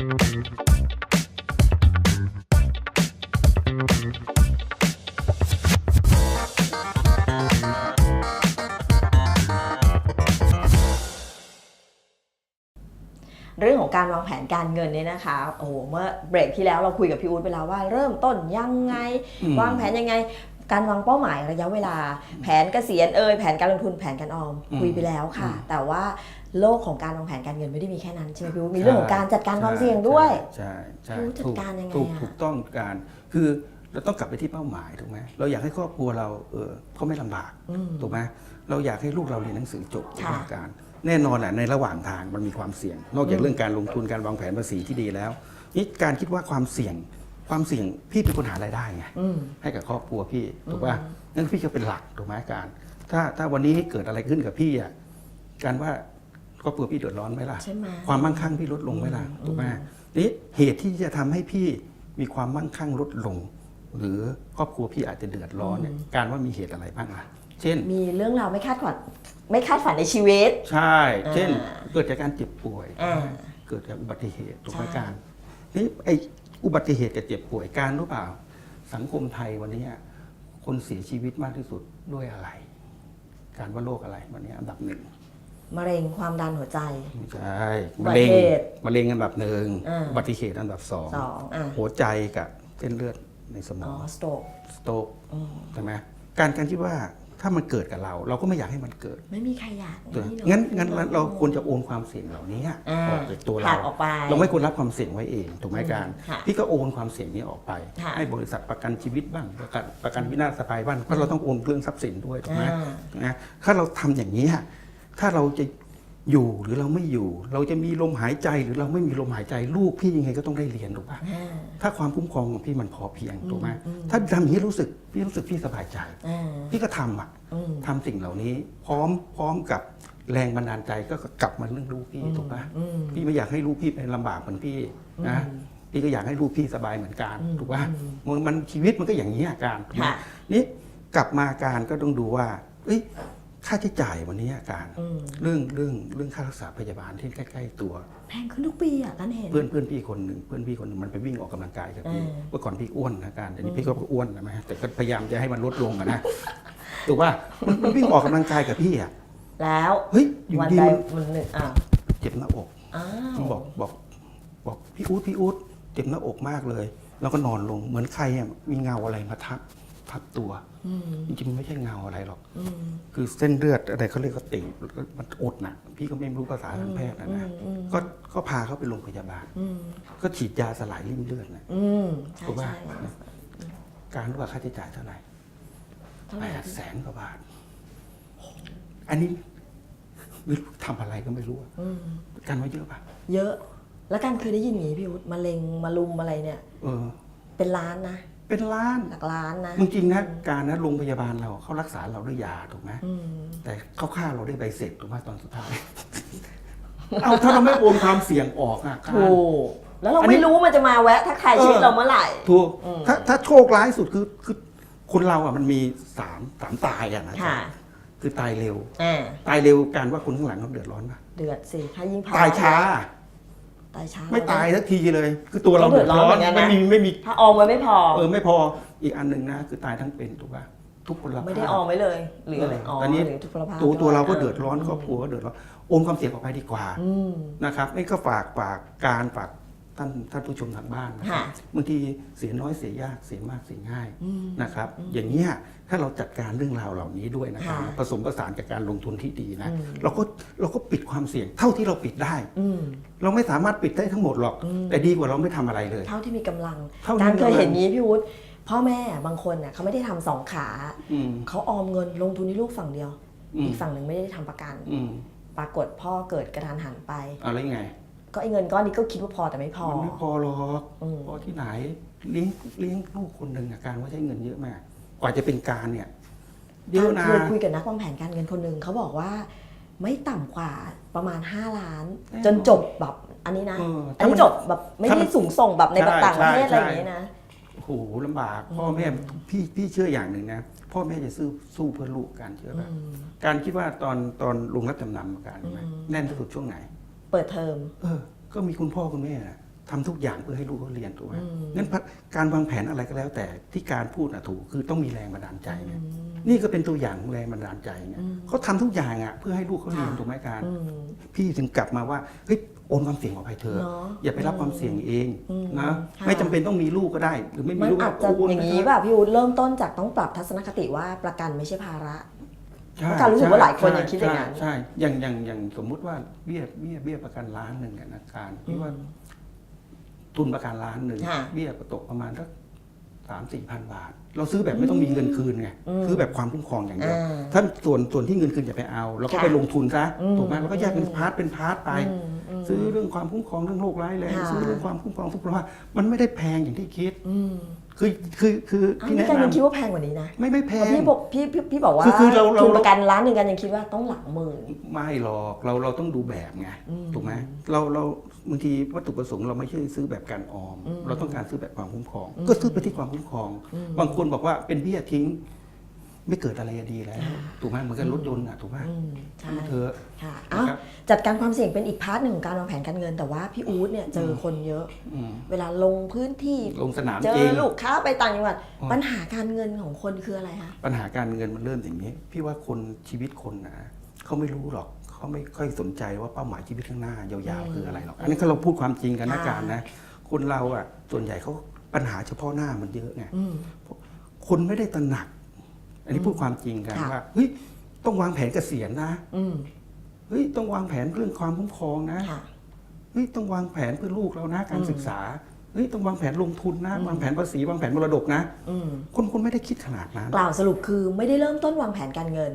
เรื่องของการวางแผนการเงินเนี่ยนะคะโอ้โหเมื่อเบรกที่แล้วเราคุยกับพี่อู๊ดไปแล้วว่าเริ่มต้นยังไงอืมวางแผนยังไง การวางเป้าหมายระยะเวลา แผนเกษียณเอ่ยแผนการลงทุนแผนการออมอืมคุยไปแล้วค่ะอืมแต่ว่าโลกของการวางแผนการเงินไม่ได้มีแค่นั้นใช่ไหมพี่อู๊ดมีเรื่องของการจัดการความเสี่ยงด้วยใช่ใช่รู้จัดถูกการยังไงถูกอะถูกต้องการคือเราต้องกลับไปที่เป้าหมายถูกไหมเราอยากให้ครอบครัวเราเออเขาไม่ลำบากอืมถูกไหมเราอยากให้ลูกเราเรียนหนังสือจบค่ะถูกการ แน่นอนแหละในระหว่างทางมันมีความเสี่ยง นอกจากเรื่องการลงทุนการวางแผนภาษีที่ดีแล้วนี่การคิดว่าความเสี่ยง ความเสี่ยงพี่เป็นคนหารายได้ไงอืมให้กับครอบครัวพี่ถูกป่ะนั่นพี่ก็เป็นหลักถูกไหมการ ถ้าถ้าวันนี้เกิดอะไรขึ้นกับพี่อะการว่าครอบครัวพี่เดือดร้อนไหมล่ะใช่ไหมความมั่งคั่งพี่ลดลงไหมล่ะถูกไหมนี่เหตุที่จะทำให้พี่มีความมั่งคั่งลดลง หรือครอบครัวพี่อาจจะเดือดร้อนเนี่ยการว่ามีเหตุอะไรบ้างล่ะเช่น มีเรื่องราวไม่คาดฝันไม่คาดฝันในชีวิต ใช่ เช่นอ่าเกิดจากการเจ็บป่วยอ่าเกิดจากอุบัติเหตุถูกไหมใช่การนี่ไอ อุบัติเหตุกับเจ็บป่วยการรู้เปล่า สังคมไทยวันนี้คนเสียชีวิตมากที่สุดด้วยอะไร การว่าโรคอะไรวันนี้อันดับหนึ่งมะเร็งความดันหัวใจ ไม่ใช่อุบัมะติเร็งเหตุมะเร็งอันดับหนึ่งอ่าอุบัติเหตุอันดับสองสองอะหัวใจกับเส้นเลือดในสมอ๋อองสโตรกสโตรกใช่ไหมการการคิดว่า ถ้ามันเกิดกับเรา เราก็ไม่อยากให้มันเกิด ไม่มีใครอยากตัวนี่เอะงั้นงั้นเราควรจะโอนความเสี่ยงเหล่านี้อ่าออกจากตัวผลัเรากออกไปเราไม่ควรรับความเสี่ยงไว้เองถูกไหมการค่ะพี่ก็โอนความเสี่ยงนี้ออกไปค่ะให้บริษัทประกันชีวิตบ้างประกันประกันวินาศภัยบ้างเพราะเราต้องโอนเรื่องทรัพย์สินด้วยถูกไหมอ่านะถ้าเราทำอย่างนี้ยถ้าเราจะ อยู่หรือเราไม่อยู่ เราจะมีลมหายใจหรือเราไม่มีลมหายใจลูกพี่ยังไงก็ต้องได้เรียนถูกปะอ่าถ้าความคุ้มครองของพี่มันพอเพียงถูกไหมอืมถ้าทำอย่างนี้รู้สึกพี่รู้สึกพี่สบายใจอ่าพี่ก็ทำอะอืมทำสิ่งเหล่านี้ พร้อมพร้อมกับแรงบันดาลใจก็กลับมาเรื่องลูกพี่ถูกปะอืมพี่ไม่อยากให้ลูกพี่เป็นลำบากเหมือนพี่นะพี่ก็อยากให้ลูกพี่สบายเหมือนกันอืมถูกปะมันมันชีวิตมันก็อย่างนี้อาการถูกไหมค่ะนี่กลับมาการก็ต้องดูว่าเอ้ย ค่าใช้จ่ายวันนี้อาการอืมเรื่องเรื่องเรื่องค่ารักษาพยาบาลที่ใกล้ ๆ ตัวแพงขึ้นทุกปีอะกันเห็นเพื่อนเพื่อนพี่คนหนึ่งเพื่อนพี่คนหนึ่งมันไปวิ่งออกกำลังกายกับพี่อืมเมื่อก่อนพี่อ้วนนะการแต่นี้พี่ก็อ้วนนะไหมแต่ก็พยายามจะให้มันลดลงอะนะถูกป่ะมันมันวิ่งออกกำลังกายกับพี่อะแล้วเฮ้ยอยู่วันดีใดมันวันหนึ่งอะเจ็บหน้าอกอ้าวมันบอกบอกบอกพี่อู๊ดพี่อู๊ดเจ็บหน้าอกมากเลย แล้วก็นอนลงเหมือนใครอะมีเงาอะไรมาทับทับตัวอืมจริงๆมันไม่ใช่เงาอะไรหรอกอืม คือเส้นเลือดอะไรเขาเรียกว่าติ่งมันอดนะพี่ก็ไม่รู้ภาษาทางแพทย์นะนะอืมอืมก็ก็พาเขาไปโรงพยาบาลอืมก็ฉีดยาสลายริ่มเลือดนะอืมใช่ถูกป่ะใช่การรู้ว่าค่าใช้จ่ายเท่าไหร่เท่าไหแปร่ดแสนกว่าบาท อันนี้ไม่รู้ทำอะไรก็ไม่รู้อะอืมกันไว้เยอะป่ะ เยอะ แล้วกันเคยได้ยินอย่างนี้พี่อุ๊ดมะเร็งมาลุมอะไรเนี่ยเออเป็นล้านนะ เป็นล้านหลักล้านนะจริงๆนะการนะโรงพยาบาลเราเขารักษาเราด้วยยาถูกไหมอืมแต่เขาฆ่าเราด้วยใบเสร็จถูกไหมตอนสุดท้าย เอาถ้าเราไม่โอนความเสี่ยงออกอะการถูกแล้วเราอันนี้ไม่รู้มันจะมาแวะทักทายชีวิตเออเราเมื่อไหร่ถูกอืมถ้าถ้าโชคร้ายสุดคือคือคนเราอะมันมีสามสามตายอะนะค่ะคือตายเร็วอ่าตายเร็วการว่าคนข้างหลังเขาเดือดร้อนป่ะเดือดสิถ้ายิ่งเผตายช้า ตายช้า ไม่ตายสักทีเลย คือตัวเราก็เดืเดืออดดร้ร้ออนนเหมือนกันนะ ไม่มีไม่มีถ้าออมไว้ไม่พอ เออไม่พออีกอันหนึ่งนะคือตายทั้งเป็นถูกป่ะทุกคนละไม่ได้ออมไว้เลย หรืออะไรอ๋อตอนนี้หรือทุพพลภาพตัวตัวเราก็ะเดือดร้อนครอบครัวก็เดือดร้อนโอนความเสี่ยงออกไปดีกว่าอืม นะครับนี่ก็ฝากฝากการฝาก ท่านท่านผู้ชมทางบ้านนะครัค่ะบางทีเสียน้อยเสียยากเสียมากเสียง่ายอืมนะครับ อย่างเงี้ยถ้าเราจัดการเรื่องราวเหล่านี้ด้วยนะครับค่ะผสมผสานกับการลงทุนที่ดีนะอืมเราก็เราก็ปิดความเสี่ยงเท่าที่เราปิดได้อืมเราไม่สามารถปิดได้ทั้งหมดหรอกอืมแต่ดีกว่าเราไม่ทำอะไรเลย เท่าที่มีกำลังเท่าที่การเคยมีกำลังเห็นนี้พี่วุฒิพ่อแม่บางคนน่ะเขาไม่ได้ทำสองขาอืมเขาออมเงินลงทุนที่ลูกฝั่งเดียวอืมอีกฝั่งหนึ่งไม่ได้ทำประกันอืมปรากฏพ่อเกิดกระทันหันไปอะไรไง ก็ไอ้เงินก้อนนี้ก็คิดว่าพอแต่ไม่พอ มันไม่พอหรอกอืม พอที่ไหนเลี้ยงเลี้ยงลูกคนหนึ่งอะการว่าใช้เงินเยอะมาก กว่าจะเป็นการเนี่ยเยอะนะเคยคุยกับนักวางแผนการเงินคนหนึ่งเขาบอกว่า ไม่ต่ำกว่าประมาณ 5 ล้านแน่นอนจนจบแบบอันนี้นะเอออันถ้ามันี้น จบแบบไม่ถ้ามัได้นสูงส่งแบบในแบบใช่ต่างประเทศใช่อะไรอย่างนี้นะ โอ้โหลำบาก พ่อแม่พี่พี่เชื่ออย่างหนึ่งนะ พ่อแม่จะสู้สู้เพื่อลูกการเชื่อป่ะอืมการคิดว่าตอนตอนลงรับจำนำการไหมอืมแน่นที่สุดช่วงไหน เปิดเทอม เออ ก็มีคุณพ่อคุณแม่นะททำทุกอย่างเพื่อให้ลูกเขาเรียนถูกไหมอืม งั้นการวางแผนอะไรก็แล้ว แต่ที่การพูดนะถูกคือต้องมีแรงบันดาลใจไงนี่ก็เป็นตัวอย่างของแรงบันดาลใจไงเขาทำทุกอย่างอะเพื่อให้ลูกเขาเรียนค่ะถูกไหมการ อืม พี่ถึงกลับมาว่าเฮ้ยโอนความเสี่ยงออกไปเถอะเนอะอย่าไปรับความเสี่ยงเองอืมนะค่ะ ไม่จำเป็นต้องมีลูกก็ได้ หรือไม่มีมันลูกอาจก็จะโอนอย่างนี้นี้ป่ะพี่อู๊ดเริ่มต้นจากต้องปรับทัศนคติว่าประกันไม่ใช่ภาระใช่ เพราะการรู้สึกว่าหลายคนใช่ยังคิดอย่างนั้นใช่ใช่อย่างอย่างอย่างสมมุติว่าเบี้ยเบี้ยเบี้ยประกันล้านหนึ่งเนี่ยนะการพี่ว่า ทุนประกันล้านหนึ่งค่ะเบี้ยก็ตกประมาณสักสามสี่พันบาท เราซื้อแบบไม่ต้องมีเงินคืนไงอืมซื้อแบบความคุ้มครองอย่างเดียวอ่าถ้าส่วนส่วนที่เงินคืนอย่าไปเอา แล้วก็ค่ะไปลงทุนซะอืมถูกไหมแล้วก็แยกเป็นพาร์ทเป็นพาร์ทไปอืมม ซื้อเรื่องความคุ้มครองเรื่องโรคร้ายแรงค่ะซื้อเรื่องความคุ้มครองสุขภาพมันไม่ได้แพงอย่างที่คิดอืมคือคือคืออ้าวพี่นี่แนะกันยังคิดนำว่าแพงกว่านี้นะไม่ไม่แพเพราะงพี่บอกพี่พี่พี่บอกว่าคือคือเราเราทุนประกันล้านหนึ่งกันยังคิดว่าต้องหลักหมื่นไม่หรอกเราเราต้องดูแบบไงอืมถูกไหมเราเราบางทีวัตถุประสงค์เราไม่ใช่ซื้อแบบการออมอืมเราต้องการซื้อแบบความคุ้มครองอืมก็ซื้อไปที่ความคุ้มครองอืมบางคนบอกว่าเป็นเบี้ยทิ้ง ไม่เกิดอะไรดีแล้วถูกไหมเหมือนกันรถยนต์อะถูกไหมอืมใช่ทำเถอ จัดการความเสี่ยงเป็นอีกพาร์ทหนึ่งของการวางแผนการเงิน แต่ว่าพี่อู๊ดเนี่ยเจอคนเยอะ อืม เวลาลงพื้นที่ลงสนามเจจริอง ลูกค้าไปต่างจังหวัดอ๋อปัญหาการเงินของคนคืออะไรคะปัญหาการเงินมันเริ่มอย่างนี้ พี่ว่าคนชีวิตคนนะเขาไม่รู้หรอกเขาไม่ค่อยสนใจว่าเป้าหมายชีวิตข้างหน้ายาวๆคืออะไรหรอก อันนี้ถ้าเราพูดความจริงกันนะค่ะการนะคนเราอะส่วนใหญ่เขาปัญหาเฉพาะหน้ามันเยอะไง อืม คนไม่ได้ตระหนัก อันนี้พูดความจริงกันค่ะ ว่าเฮ้ยต้องวางแผนเกษียณนะ อืม เฮ้ยต้องวางแผนเรื่องความคุ้มครองนะค่ะเฮ้ยต้องวางแผนเพื่อลูกเรานะการอืมศึกษาเฮ้ยต้องวางแผนลงทุนนะอืมวางแผนภาษีวางแผนมรดกนะอืมคนคนไม่ได้คิดขนาดนั้นกล่าวสรุปคือไม่ได้เริ่มต้นวางแผนการเงิน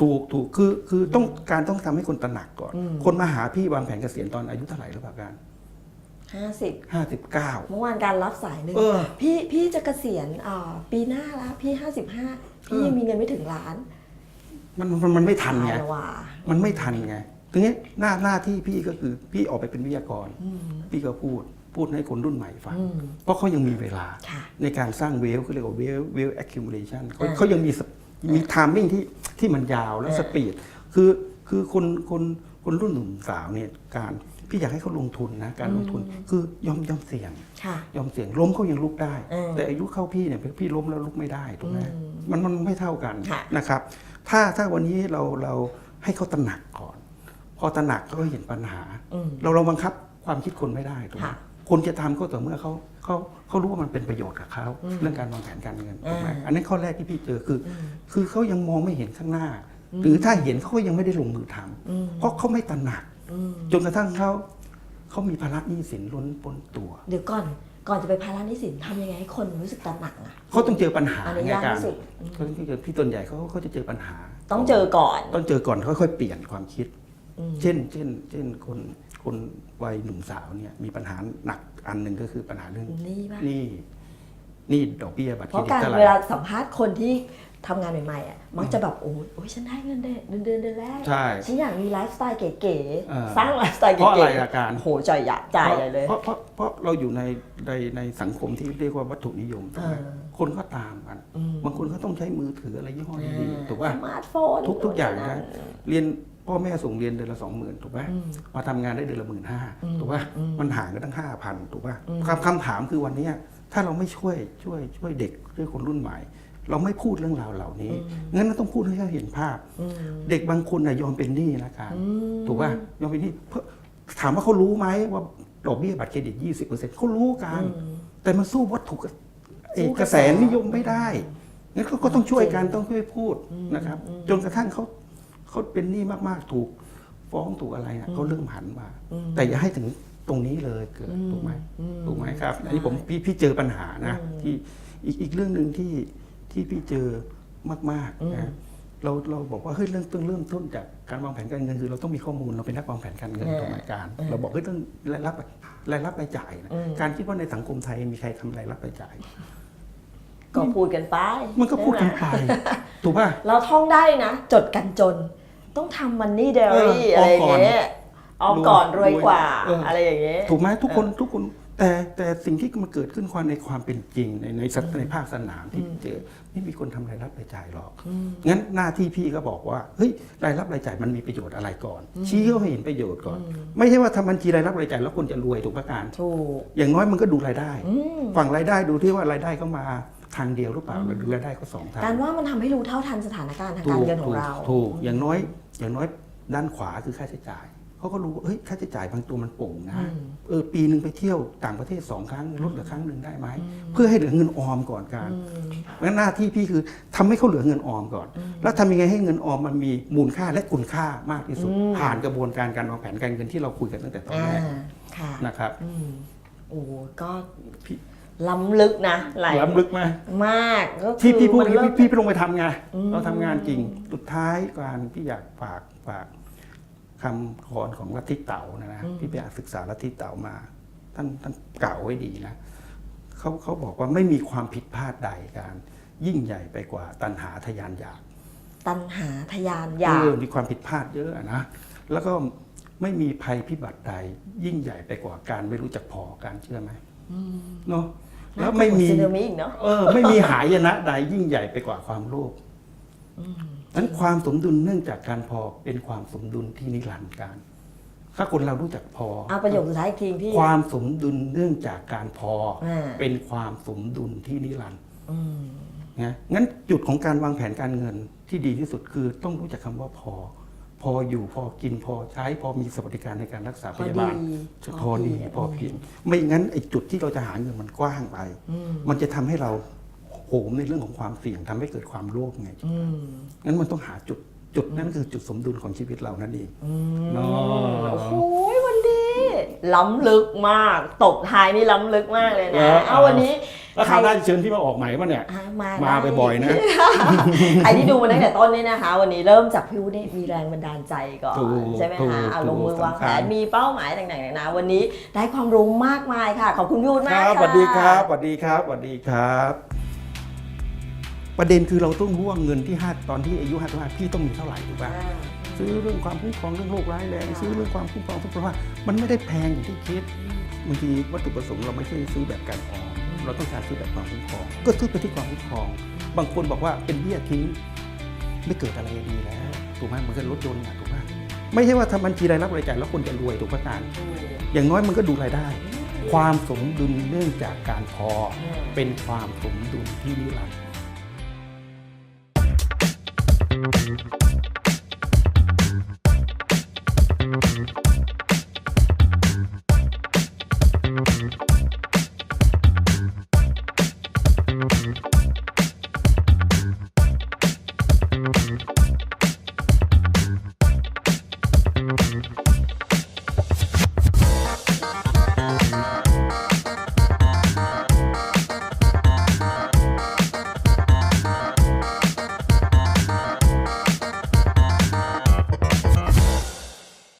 ถูกถูกคือคือต้องการต้องทำให้คนตระหนักก่อนอืมคนมาหาพี่วางแผนเกษียณตอนอายุเท่าไหร่หรือเปล่ากัน50ห้าสิบเก้าเมื่อวานการรับสายหนึ่งเออพี่พี่จะเกษียณอ่าปีหน้าแล้วพี่55พี่ยังมีเงินไม่ถึงล้าน มันมันมันไม่ทันไงตายแล้วว่ะมันไม่ทันไงทีนี้หน้าหน้าที่พี่ก็คือพี่ออกไปเป็นวิทยากร อืมพี่ก็พูดพูดให้คนรุ่นใหม่ฟัง อืมเพราะเขายังมีเวลา ค่ะ ในการสร้างเวลเขาเรียกว่าเวลเวล accumulation เขาอ่าเขายังมีสมีทามมิ่งที่ที่มันยาวและอ่า สปีดคือคือคนคนคนรุ่นหนุ่มสาวเนี่ยการพี่อยากให้เขาลงทุนนะการลงทุนคือยอมยอมเสี่ยง ค่ะ ยอมเสี่ยงล้มเขายังลุกได้อืมแต่อายุเข้าพี่เนี่ยพี่ล้มแล้วลุกไม่ได้ถูกไหมอืมมันมันไม่เท่ากันค่ะ นะครับ ถ้าถ้าวันนี้เราเราให้เขาตระหนักก่อน พอตระหนักเขาก็เห็นปัญหาอืมเราเราบังคับความคิดคนไม่ได้ถูกไหมค่ะคนจะทำก็ต่อเมื่อเขาเขาเขารู้ว่ามันเป็นประโยชน์กับเขาอืมเรื่องการวางแผนการเงินถูกไหมอ่าอันนี้นข้อแรกที่พี่เจอคืออมคือเขายังมองไม่เห็นข้างหน้า หรือถ้าเห็นเขาก็ยังไม่ได้ลงมือทำอืมเพราะเขาไม่ตระหนักอืมจนกระทั่งเขาเขามีภาระหนี้สินล้นพ้นตัว เดี๋ยวก่อน ก่อนจะไปภาระหนี้สินทำยังไงให้คนรู้สึกตระหนักอะ เขาต้องเจอปัญหาอันนี้ไงยากการที่สุดอืมเขาต้องเจอพี่ต้นใหญ่เขาเขาจะเจอปัญหา ต้องเจอก่อน ต้องเจอก่อนค่อยๆเปลี่ยนความคิดอืมเช่น เช่น เช่นคนคนวัยหนุ่มสาวเนี่ยมีปัญหาหนักอันหนึ่งก็คือปัญหาเรื่องนี่ป่ะหนี้หนี้ดอกเบี้ยบัตรเพเครราะดิตการเท่าไหเวลาร่สัมภาษณ์คนที่ทำงานใหม่ๆอะมักจะแบบโอ้ยโอ้ยฉันได้เงินเดือนเดือนเดือนเดือนแรกใช่ฉันอยากมีไลฟ์สไตล์เก๋เออๆสร้างไลฟ์สไตล์เพราะอะไรเก๋อาการ ๆโหจ่ายอยากจ่ายใหญ่เลย เพราะเพราะ เพราะเราอยู่ในในในสังคมที่เรียกว่าวัตถุนิยมถูกไหมเออคนก็ตามกันอืมบางคนก็ต้องใช้มือถืออะไรยี่ห้อดีๆถูกป่ะสมาร์ทโฟนทุกทุกอย่างนู่นะนเรียนพ่อแม่ส่งเรียนเดือนละสองหมื่นถูกป่ะอืมมาทำงานได้เดือนละหมื่นห้าอืมถูกป่ะอืมมันห่างกันตั้งห้าพันถูกป่ะอืมคำคำถามคือวันเนี้ยถ้าเราไม่ช่วยช่วยช่วยเด็กช่วยคนรุ่นใหม่ เราไม่พูดเรื่องราวเหล่านี้งั้นเราต้องพูดให้เขาเห็นภาพอืมเด็กบางคนน่ะยอมเป็นหนี้นะการอืมถูกป่ะยอมเป็นหนี้เพราะถามว่าเขารู้ไหมว่า ดอกเบี้ยบัตรเครดิต 20%เขารู้กันอืมแต่มันสู้วัตถุกระเอ่อสู้กกระระแสแสนิยมไม่ได้งั้นเขาก็ต้องช่วยกันจริงต้องช่วยพูดอืมนะครับอืมจนกระทั่งเขาเขาเป็นหนี้มากๆถูกฟ้องถูกอะไรนะเขาเริ่มหันมาอืมแต่อย่าให้ถึงตรงนี้เลยเกิดอืมถูกไหมอืมถูกไหมครับได้อันนี้ผมพี่พี่เจอปัญหานะอืมที่อีกอีกเรื่องหนึ่งที่ที่พี่เจอมากอืมๆนะ เราเราบอกว่าเฮ้ยเรื่องต้องเริ่มต้นจากการวางแผนการเงินคือเราต้องมีข้อมูลเราเป็นนักวางแผนการเงินอ่าตรงไหนการอ่าเราบอกเฮ้ยเรื่องรายรับรายรับรายจ่ายนะอืมการคิดว่าในสังคมไทยมีใครทำรายรับรายจ่าย ก็พูดกันไป มันก็พูดกันใช่ไหมไปถูกป่ะเราท่องได้นะ จดกันจน ต้องทำมันนี่เดลี่เอออะไรอย่างออมก่อนเงี้ยเอาก่อนรวยกว่าเออออะไรอย่างเงี้ยถูกไหมทุกคนทุกคน แต่แต่สิ่งที่มันเกิดขึ้นความในความเป็นจริงในในสัตในภาคสนามที่เจอไม่มีคนทำรายรับรายจ่ายหรอกงั้นหน้าที่พี่ก็บอกว่าเฮ้ยรายรับรายจ่ายมันมีประโยชน์อะไรก่อน ชี้เขาให้เห็นประโยชน์ก่อน ไม่ใช่ว่าทำบัญชีรายรับรายจ่ายแล้วคนจะรวยถูกประการถูกอย่างน้อยมันก็ดูรายได้อืมฝั่งรายได้ดูที่ว่ารายได้เข้ามาทางเดียวหรือเปล่าหรือดูรายได้ก็สองทางการว่ามันทำให้รู้เท่าทันสถานการณ์ทางการเงินของเราถูกอย่างน้อยอย่างน้อยด้านขวาคือค่าใช้จ่าย เขาก็รู้ว่าเฮ้ยค่าใช้จ่ายบางตัวมันโป่งนะอืมเออปีหนึ่งไปเที่ยวต่างประเทศสองครั้งลดเหลือครั้งหนึ่งได้ไหมเพื่อให้เหลือเงินออมก่อนการงั้นหน้าที่พี่คือทำให้เขาเหลือเงินออมก่อน แล้วทำยังไงให้เงินออมมันมีมูลค่าและคุณค่ามากที่สุดอืมผ่านกระบวนการการวางแผนการเงินที่เราคุยกันตั้งแต่ตอนอ่าแรกค่ะนะครับอืมโอ้ก็พี่ล้ำลึกนะหลายล้ำลึกไหมมากก็คืที่อพี่พูดมันนี้เริ่มพี่พี่ไปลงไปทำไงอืมเราทำงานจริงสุดท้ายการพี่อยากฝากฝาก คำขอนของลัทธิเต๋านะนะพี่ไปอ่านศึกษาลัทธิเต๋ามา ท่านท่านกล่าวไว้ดีนะเขาเขาบอกว่าไม่มีความผิดพลาดใดการ ยิ่งใหญ่ไปกว่าตันหาทะยานอยาก ตัณหาทะยานอยากเออมีความผิดพลาดเยอะนะแล้วก็ไม่มีภัยพิบัติใด ยิ่งใหญ่ไปกว่าการไม่รู้จักพอการเชื่อไหมเนาะแล้วไม่มีซึนามิอีกเนาะเออ ไม่มีหายนะใดยิ่งใหญ่ไปกว่าความโลภ นั้นความสมดุลเนื่องจากการพอเป็นความสมดุลที่นิรันดร์การ ถ้าคนเรารู้จักพอเอาประโยคสุดท้ายอีกทีพี่ความสมดุลเนื่องจากการพออ่าเป็นความสมดุลที่นิรันดร์อืมนะงั้นจุดของการวางแผนการเงินที่ดีที่สุดคือต้องรู้จักคำว่าพอ พออยู่พอกินพอใช้ พอมีสวัสดิการในการรักษาพยาบาลพอดีพอเพียงไม่งั้นไอ้จุดที่เราจะหาเงินมันกว้างไป มันจะทำให้เรา โหมในเรื่องของความเสี่ยงทำให้เกิดความโลภไงอืมงั้นมันต้องหาจุดจุดนั้นคือจุดสมดุลของชีวิตเรานั่นเองเนาโอ้ะโหวันนี้ล้ำลึกมาก ตบท้ายนี่ล้ำลึกมากเลยเอนะอเอาวันนี้แล้วคราวหน้าจะเชิญพี่มาออกใหม่ป่ะเนี่ยอะมามาได้บ่อยๆนะใครที่ดูมาตั้งแต่ต้นนี่นะคะ วันนี้เริ่มจากพี่วุฒิมีแรงบันดาลใจก่อนถูกใช่ไหมถูกคะเอาลงมือถูกวางแผสำคันญมีเป้าหมายต่างๆนานาวันนี้ได้ความรู้มากมายค่ะ ขอบคุณพี่วุฒิคมากรับค่ะสวัสดีครับสวัสดีครับสวัสดีครับ ประเด็นคือเราต้องรู้ว่าเงินที่ห้าตอนที่อายุห้าสิบห้าพี่ต้องมีเท่าไหร่ถูกป่ะอ่าซื้อเรื่องความคุ้มครองเรื่องโรคร้ายแรงค่ะซื้อเรื่องความคุ้มครองทุกประเภทมันไม่ได้แพงอย่างที่คิดบางทีวัตถุประสงค์เราไม่ใช่ซื้อแบบการออมเราต้องการซื้อแบบความคุ้มครอง ก็ซื้อไปที่ความคุ้มครอง บางคนบอกว่าเป็นเบี้ยทิ้งไม่เกิดอะไรดีแล้วถูกไหมเหมือนกับรถยนต์อะถูกไหมไม่ใช่ว่าทำบัญชีรายรับรายจ่ายแล้วคนจะรวยถูกประการอย่างน้อยมันก็ดูรายได้ ความสมดุลเนื่องจากการพอเป็นความสมดุลที่นิรันดร์